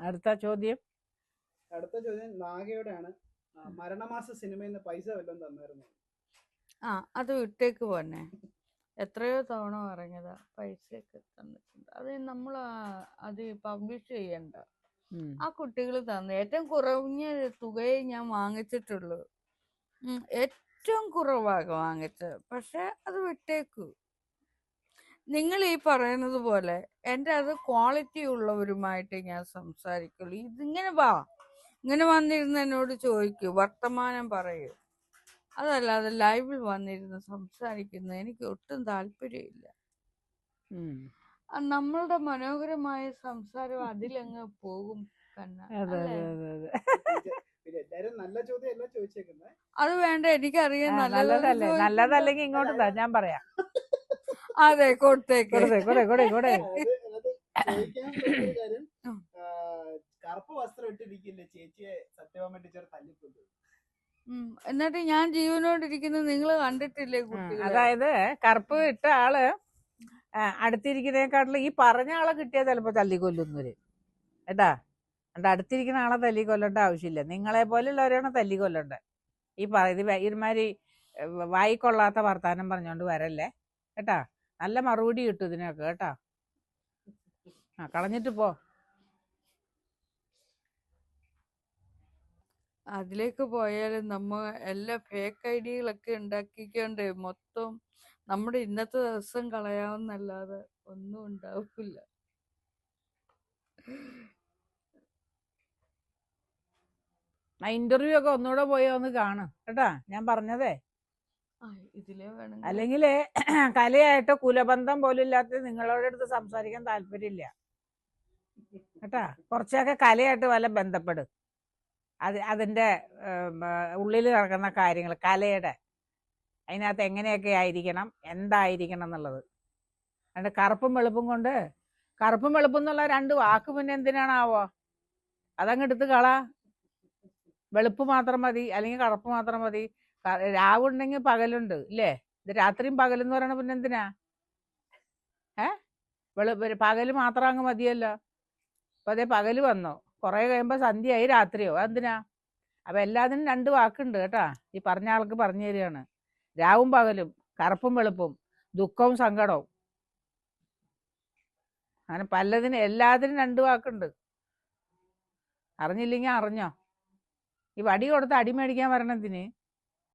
അടുത്ത ചോദ്യം. അടുത്ത ചോദ്യം നാഗയുടെയാണ് മരണമാസ സിനിമയിൽ നിന്ന് പൈസ വല്ലതും തന്നായിരുന്നു? ആ അത് വിട്ടേക്ക് പോന്നെ. എത്രയോ തവണ പറഞ്ഞതാ പൈസയൊക്കെ തന്നിട്ടുണ്ട്. അത് നമ്മൾ അത് പബ്ലിഷ് ചെയ്യണ്ട. ആ കുട്ടികൾ തന്നു. ഏറ്റവും കുറഞ്ഞ തുകയെ ഞാൻ വാങ്ങിച്ചിട്ടുള്ളൂ. ഏറ്റവും കുറവാണ് വാങ്ങിച്ചത്. പക്ഷെ അത് വിട്ടേക്കു. നിങ്ങൾ ഈ പറയുന്നത് പോലെ എന്റെ അത് ക്വാളിറ്റി ഉള്ളവരുമായിട്ട് ഞാൻ സംസാരിക്കുള്ളൂ. ഇതിങ്ങനെ വാ. ഇങ്ങനെ വന്നിരുന്ന് എന്നോട് ചോദിക്കൂ വർത്തമാനം പറയൂ. അതല്ലാതെ ലൈവിൽ വന്നിരുന്ന് സംസാരിക്കുന്ന എനിക്ക് ഒട്ടും താല്പര്യമില്ല. നമ്മളുടെ മനോഹരമായ സംസാരം അതിലങ്ങ് പോകും കണ്ണ അതെ അല്ലേ? അതെ അതെ അതെ. പിന്നെ എല്ലാരും നല്ല ചോദ്യം അല്ല ചോദിച്ചേക്കുന്നത് അത് വേണ്ട എനിക്കറിയാം നല്ലതല്ലേ നല്ലതല്ലെങ്കിൽ ഇങ്ങോട്ട് ഞാൻ പറയാം. അതെ കൊടുത്തേക്ക്. കൊടുത്തേ കൂടെ കൂടെ കൂടെ കറുപ്പ് വസ്ത്രം ഇട്ടിരിക്കില്ലേ ചേച്ചിയെ സത്യഭാമ ടീച്ചർ തല്ലിക്കൊണ്ടു. എന്നിട്ട് ഞാൻ ജീവനോടിരിക്കുന്നത് നിങ്ങൾ കണ്ടിട്ടില്ലേ അതായത് കറുപ്പ് ഇട്ട ആൾ അടുത്തിരിക്കുന്നതിനെക്കാട്ടിലും ഈ പറഞ്ഞ ആളെ കിട്ടിയാൽ ചിലപ്പോ തല്ലിക്കൊല്ലുന്നവര്. കേട്ടാ? അതുകൊണ്ട് അടുത്തിരിക്കുന്ന ആളെ തല്ലിക്കൊല്ലേണ്ട ആവശ്യമില്ല. നിങ്ങളെ പോലുള്ളവരാണ് തല്ലിക്കൊല്ലണ്ടേ. ഈ പറയുന്നത് ഇതുമാതിരി വായിക്കൊള്ളാത്ത വർത്താനം പറഞ്ഞോണ്ട് വരല്ലേ? കേട്ടാ? നല്ല മറുപടി കിട്ടും ഇതിനൊക്കെ കേട്ടാ. ആ കളഞ്ഞിട്ട് പോ. അതിലേക്ക് പോയാലും നമ്മ എല്ലാ ഫേക്ക് ഐഡിയകളൊക്കെ ഉണ്ടാക്കിക്കൊണ്ട് മൊത്തം നമ്മുടെ ഇന്നത്തെ ദിവസം കളയാവുന്നല്ലാതെ ഒന്നും ഉണ്ടാവില്ല ആ ഇന്റർവ്യൂ ഒക്കെ ഒന്നുകൂടെ പോയി ഒന്ന് കാണും കേട്ടാ? ഞാൻ പറഞ്ഞതേ. അല്ലെങ്കിൽ കലയായിട്ടോ കുലബന്ധം പോലും ഇല്ലാത്ത നിങ്ങളോട് അടുത്ത് സംസാരിക്കാൻ താല്പര്യമില്ല. കേട്ടാ? കുറച്ചൊക്കെ കലയായിട്ട് വല്ല ബന്ധപ്പെടും. അത് അതിന്റെ ഉള്ളിൽ നടക്കുന്ന കാര്യങ്ങൾ കലയുടെ. അതിനകത്ത് എങ്ങനെയൊക്കെ ആയിരിക്കണം എന്തായിരിക്കണം എന്നുള്ളത്. അതുകൊണ്ട് കറുപ്പും വെളുപ്പും കൊണ്ട് കറുപ്പും വെളുപ്പും എന്നുള്ള രണ്ട് വാക്ക് പിന്നെ എന്തിനാണാവോ? അതങ്ങ് എടുത്ത് കള. വെളുപ്പ് മാത്രം മതി അല്ലെങ്കിൽ കറുപ്പ് മാത്രം മതി. രാവുണ്ടെങ്കിൽ പകലുണ്ട് ഇല്ലേ? ഇത് രാത്രിയും പകലെന്ന് പറയണ പിന്നെ എന്തിനാ? ഏ? വെളു പകൽ മാത്രം അങ്ങ് മതിയല്ലോ. അപ്പൊ അതേ പകൽ വന്നോ. കുറെ കഴിയുമ്പോ സന്ധ്യയായി രാത്രിയോ. അതെന്തിനാ അപ്പൊ എല്ലാത്തിനും രണ്ട് വാക്കുണ്ട് കേട്ടാ. ഈ പറഞ്ഞ ആൾക്ക് പറഞ്ഞു തരികയാണ്. രാവും പകലും കറുപ്പും വെളുപ്പും ദുഃഖവും സങ്കടവും. അങ്ങനെ പലതിനും എല്ലാത്തിനും രണ്ട് വാക്കുണ്ട്. അറിഞ്ഞില്ലെങ്കിൽ അറിഞ്ഞോ? ഈ വടി കൊടുത്ത് അടിമേടിക്കാൻ മേടിക്കാൻ വരണതിന്